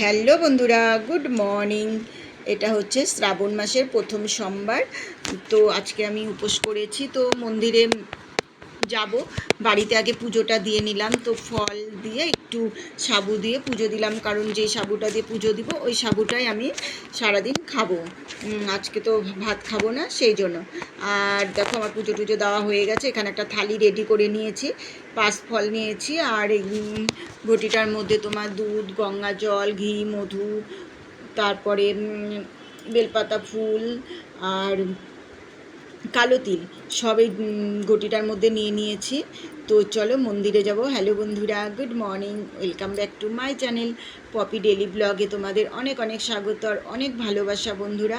Hello বন্ধুরা, good morning. এটা হচ্ছে শ্রাবণ মাসের প্রথম সোমবার। তো আজকে আমি উপোস করেছি, তো মন্দিরে যাব। বাড়িতে আগে পুজোটা দিয়ে নিলাম, তো ফল দিয়ে একটু সাবু দিয়ে পুজো দিলাম, কারণ যে সাবুটা দিয়ে পুজো দিব, ওই সাবুটাই আমি সারাদিন খাব। আজকে তো ভাত খাব না, সেই জন্য। আর দেখো, আমার পুজো টুজো দেওয়া হয়ে গেছে, এখানে একটা থালি রেডি করে নিয়েছি, পাঁচ ফল নিয়েছি, আর এই ঘটিটার মধ্যে তোমার দুধ, গঙ্গা জল, ঘি, মধু, তারপরে বেলপাতা, ফুল, আর কালো তিল। সবই গটিটার মধ্যে নিয়ে নিয়েছি। তো চলো মন্দিরে যাব। হ্যালো বন্ধুরা good morning welcome back to my channel Poppy daily ব্লগে তোমাদের অনেক অনেক স্বাগত আর অনেক ভালোবাসা বন্ধুরা।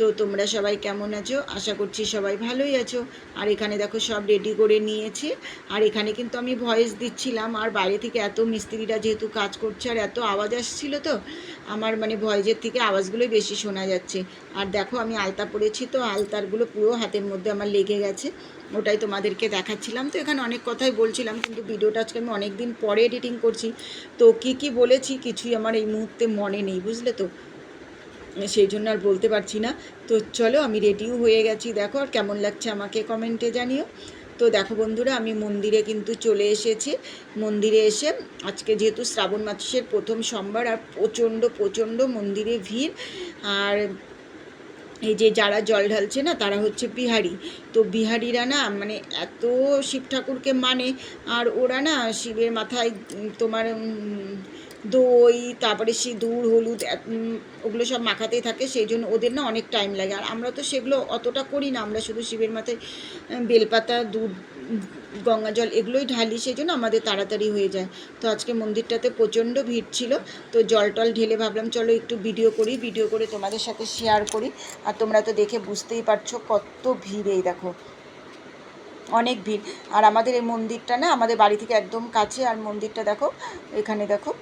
তো তোমরা সবাই কেমন আছো? আশা করছি সবাই ভালোই আছো। আর এখানে দেখো সব রেডি করে নিয়েছে। আর এখানে কিন্তু আমি ভয়েস দিচ্ছিলাম। আর বাইরে থেকে এত মিস্ত্রিরা যেহেতু কাজ করছে আর এত আওয়াজ আসছিল তো, আমার মানে ভয়েসের থেকে আওয়াজগুলোই বেশি শোনা যাচ্ছে। আর দেখো আমি আলতা পরেছি তো, আলতারগুলো পুরো হাতের মধ্যে আমার লেগে গেছে। ওটাই তোমাদেরকে দেখাচ্ছিলাম। তো এখানে অনেক কথাই বলছিলাম, কিন্তু ভিডিওটা আজকে আমি অনেক দিন পরে এডিটিং করছি। তো কি কি বলেছি কিছুই আমার এই মুহূর্তে মনে নেই, বুঝলে তো? সেই জন্য আর বলতে পারছি না। তো চলো আমি রেডিও হয়ে গেছি। দেখো আর কেমন লাগছে আমাকে কমেন্টে জানিও। তো দেখো বন্ধুরা, আমি মন্দিরে কিন্তু চলে এসেছি। মন্দিরে এসে আজকে যেহেতু শ্রাবণ মাসের প্রথম সোমবার আর প্রচণ্ড প্রচণ্ড মন্দিরে ভিড়। আর এই যে যারা জল ঢালছে না, তারা হচ্ছে বিহারি। তো বিহারিরা না মানে এত শিব ঠাকুরকে মানে আর ওরা না শিবের মাথায় তোমার দই, তারপরে সিঁদুর, হলুদ ওগুলো সব মাখাতেই থাকে, সেই জন্য ওদের না অনেক টাইম লাগে। আর আমরা তো সেগুলো অতটা করি না, আমরা শুধু শিবের মাথায় বেলপাতা, দুধ, গঙ্গা জল এগুলোই ঢালি, সেই জন্য আমাদের তাড়াতাড়ি হয়ে যায়। তো আজকে মন্দিরটাতে প্রচণ্ড ভিড় ছিল, তো জল টল ঢেলে ভাবলাম, চলো একটু ভিডিও করি ভিডিও করে তোমাদের সাথে শেয়ার করি। আর তোমরা তো দেখে বুঝতেই পারছ কত ভিড় এই দেখো। অনেক ভিড়। আর আমাদের এই মন্দিরটা না আমাদের বাড়ি থেকে একদম কাছে, আর মন্দিরটা দেখো, এখানে দেখো।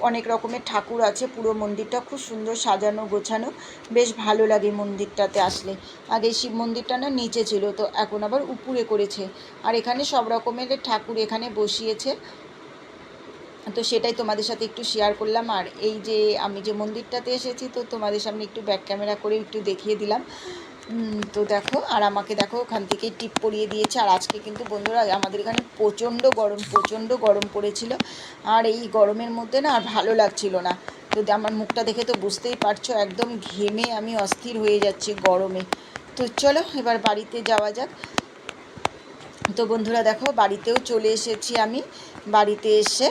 অনেক রকমের ঠাকুর আছে, পুরো মন্দিরটা খুব সুন্দর সাজানো, গোছানো। বেশ ভালো লাগে মন্দিরটাতে আসলে। আগে শিব মন্দিরটা না নিচে ছিল, তো এখন আবার উপরে করেছে। আর এখানে সব রকমের ঠাকুর এখানে বসিয়েছে। তো সেটাই তোমাদের সাথে একটু শেয়ার করলাম। আর এই যে আমি যে মন্দিরটাতে এসেছি, তো তোমাদের সামনে একটু ব্যাক ক্যামেরা করে একটু দেখিয়ে দিলাম। তো দেখো, আর আমাকে দেখো ওখান থেকে টিপ পরিয়ে দিয়েছে। আর আজকে কিন্তু বন্ধুরা, আমাদের এখানে প্রচণ্ড গরম প্রচণ্ড গরম পড়েছিল। আর এই গরমের মধ্যে না আর ভালো লাগছিল না। তো আমার মুখটা দেখে তো বুঝতেই পারছ, একদম ঘেমে আমি অস্থির হয়ে যাচ্ছি গরমে। তো চলো, এবার বাড়িতে যাওয়া যাক। তো বন্ধুরা দেখো, বাড়িতেও চলে এসেছি আমি। বাড়িতে এসে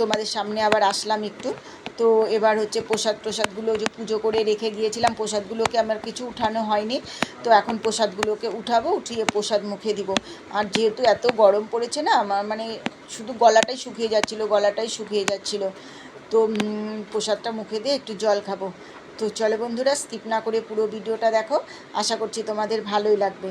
তোমাদের সামনে আবার আসলাম একটু। তো এবার হচ্ছে প্রসাদ প্রসাদগুলো যে পুজো করে রেখে গিয়েছিলাম। প্রসাদগুলোকে আমার কিছু উঠানো হয়নি। তো এখন প্রসাদগুলোকে উঠাবো, উঠিয়ে প্রসাদ মুখে দিব। আর যেহেতু এত গরম পড়েছে না, আমার মানে শুধু গলাটাই শুকিয়ে যাচ্ছিল, গলাটাই শুকিয়ে যাচ্ছিল। তো প্রসাদটা মুখে দিয়ে একটু জল খাব। তো চলো বন্ধুরা, স্কিপ না করে পুরো ভিডিওটা দেখো। আশা করছি তোমাদের ভালোই লাগবে।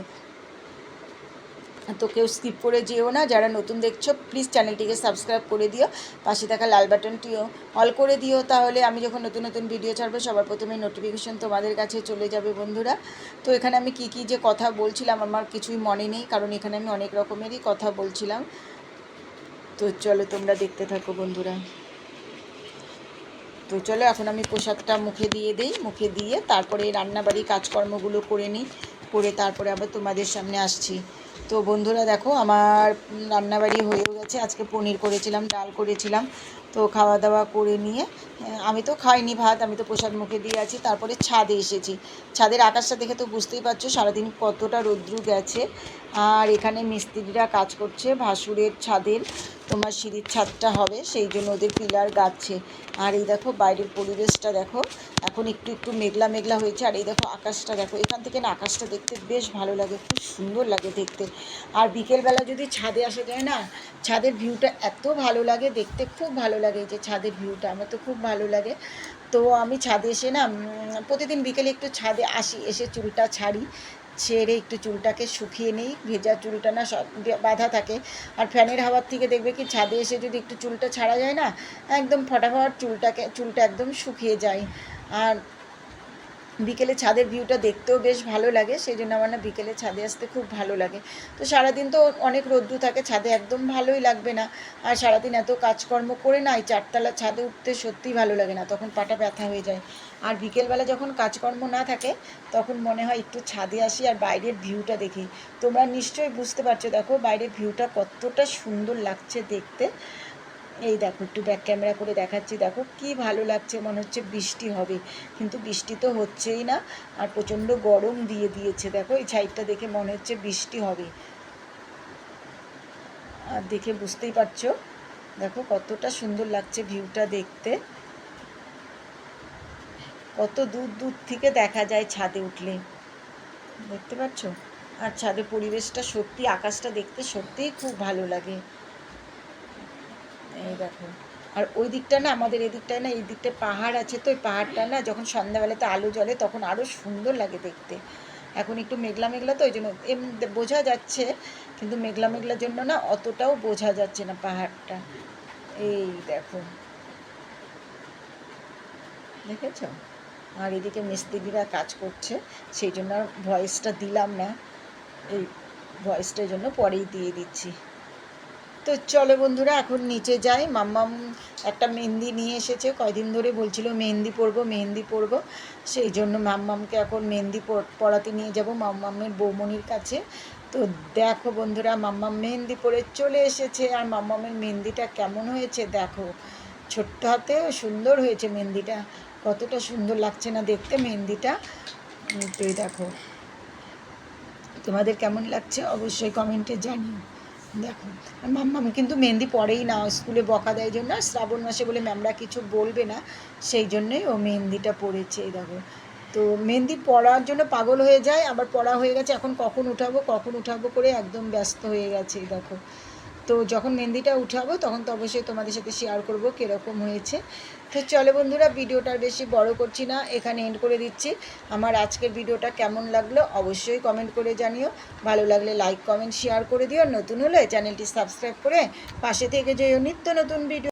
তো কেউ স্কিপ করে যেও না। যারা নতুন দেখছ প্লিজ চ্যানেলটিকে সাবস্ক্রাইব করে দিও। পাশে থাকা লাল বাটনটিও অল করে দিও। তাহলে আমি যখন নতুন নতুন ভিডিও ছাড়বো, সবার প্রথমে নোটিফিকেশন তোমাদের কাছে চলে যাবে বন্ধুরা। তো এখানে আমি কি কি যে কথা বলছিলাম, আমার কিছুই মনে নেই, কারণ এখানে আমি অনেক রকমেরই কথা বলছিলাম। তো চলো তোমরা দেখতে থাকো বন্ধুরা। তো চলো এখন আমি প্রসাদটা মুখে দিয়ে দিই, মুখে দিয়ে তারপরে রান্নাবাড়ি কাজকর্মগুলো করে নিই। করে তারপরে আবার তোমাদের সামনে আসছি। তো বন্ধুরা দেখো, আমার রান্নাবাড়ি হয়েও গেছে। আজকে পনির করেছিলাম, ডাল করেছিলাম। তো খাওয়া দাওয়া করে নিয়ে আমি তো খাইনি ভাত, আমি তো প্রসাদ মুখে দিয়ে আছি। তারপরে ছাদে এসেছি। ছাদের আকাশটা দেখে তো বুঝতেই পারছ, সারাদিন কতটা রৌদ্রু গেছে। আর এখানে মিস্ত্রিরা কাজ করছে, ভাসুরের ছাদের, তোমার সিঁড়ির ছাদটা হবে, সেই জন্য ওদের পিলার গাচ্ছে আর এই দেখো বাইরের পরিবেশটা দেখো, এখন একটু একটু মেঘলা মেঘলা হয়েছে, আর এই দেখো আকাশটা দেখো, এখান থেকে না আকাশটা দেখতে বেশ ভালো লাগে, খুব সুন্দর লাগে দেখতে। আর বিকেলবেলা যদি ছাদে আসা যায় না, ছাদের ভিউটা এত ভালো লাগে, দেখতে খুব ভালো লাগে এই যে ছাদের ভিউটা, আমার তো খুব ভালো লাগে। তো আমি ছাদে এসে না প্রতিদিন বিকেলে একটু ছাদে আসি, এসে চুলটা ছাড়ি ছেড়ে একটু চুলটাকে শুকিয়ে নিই, ভেজা চুলটা না সব বাঁধা থাকে। আর ফ্যানের হাওয়ার থেকে দেখবে কি ছাদে এসে যদি একটু চুলটা ছাড়া যায় না, একদম ফটাফট চুলটাকে, চুলটা একদম শুকিয়ে যায়। আর বিকেলে ছাদের ভিউটা দেখতেও বেশ ভালো লাগে সেই জন্য আমার না বিকেলে ছাদে আসতে খুব ভালো লাগে। তো সারাদিন তো অনেক রোদ্দু থাকে, ছাদে একদম ভালোই লাগবে না। আর সারাদিন এত কাজকর্ম করে না, এই চারতলা ছাদে উঠতে সত্যিই ভালো লাগে না, তখন পাটা ব্যথা হয়ে যায়। আর বিকেলবেলা যখন কাজকর্ম না থাকে, তখন মনে হয় একটু ছাদে আসি আর বাইরের ভিউটা দেখি। তোমরা নিশ্চয়ই বুঝতে পারছ, দেখো বাইরের ভিউটা কতটা সুন্দর লাগছে দেখতে। এই দেখো, একটু ব্যাক ক্যামেরা করে দেখাচ্ছি। দেখো, কি ভালো লাগছে, মনে হচ্ছে বৃষ্টি হবে। কিন্তু বৃষ্টি তো হচ্ছেই না, আর প্রচণ্ড গরম দিয়ে দিয়েছে। দেখো, এই সাইডটা দেখে মনে হচ্ছে বৃষ্টি হবে। আর দেখে বুঝতেই পারছ? দেখো, কতটা সুন্দর লাগছে ভিউটা দেখতে। কত দূর দূর থেকে দেখা যায় ছাদে উঠলে। দেখতে পাচ্ছ? আর ছাদে পরিবেশটা সত্যি, আকাশটা দেখতে সত্যিই খুব ভালো লাগে। এই দেখো। আর ওই দিকটা না, আমাদের এদিকটায় না, এই দিকটা পাহাড় আছে তো ওই পাহাড়টা না, যখন সন্ধ্যাবেলাতে আলো জ্বলে, তখন আরও সুন্দর লাগে দেখতে। এখন একটু মেঘলা মেঘলা তো, ওই জন্য বোঝা যাচ্ছে, কিন্তু মেঘলা মেঘলার জন্য না, অতটাও বোঝা যাচ্ছে না পাহাড়টা। এই দেখো। দেখেছ? আর এদিকে মিস্ত্রিরা কাজ করছে, সেই জন্য আর ভয়েসটা দিলাম না। এই ভয়েসটার জন্য পরেই দিয়ে দিচ্ছি। তো চলো বন্ধুরা এখন নিচে যাই। মাম্মাম একটা মেহেন্দি নিয়ে এসেছে। কয়দিন ধরে বলছিল মেহেন্দি পরবো মেহেন্দি পরবো। সেই জন্য মাম্মামকে এখন মেহেন্দি পরাতে নিয়ে যাব মাম্মামের বৌমনির কাছে। তো দেখো বন্ধুরা মাম্মাম মেহেন্দি পরে চলে এসেছে। আর মাম্মামের মেহেন্দিটা কেমন হয়েছে দেখো। ছোট্ট হাতে সুন্দর হয়েছে মেহেন্দিটা। কতটা সুন্দর লাগছে না দেখতে মেহেন্দিটা। উম, তো দেখো। তোমাদের কেমন লাগছে অবশ্যই কমেন্টে জানিও। দেখো মাম্মাম কিন্তু মেহেন্দি পরেই না স্কুলে বকা দেয় জন্য শ্রাবণ মাসে বলে ম্যামরা কিছু বলবে না, সেই জন্যই ও মেহেন্দিটা এই দেখো। তো মেহেন্দি পড়ার জন্য পাগল হয়ে যায়, আবার পড়া হয়ে গেছে, এখন কখন উঠাবো কখন উঠাবো করে একদম ব্যস্ত হয়ে গেছে দেখো। তো যখন মেহেন্দিটা উঠাবো, তখন তো অবশ্যই তোমাদের সাথে শেয়ার করব কীরকম হয়েছে। তো চলে বন্ধুরা, ভিডিওটা আর বেশি বড় করছি না, এখানে এন্ড করে দিচ্ছি। আমার আজকের ভিডিওটা কেমন লাগল অবশ্যই কমেন্ট করে জানিও। ভালো লাগলে লাইক কমেন্ট শেয়ার করে দিও। নতুন হলে চ্যানেলটি সাবস্ক্রাইব করে পাশে থেকে যেও। নিত্য নতুন ভিডিও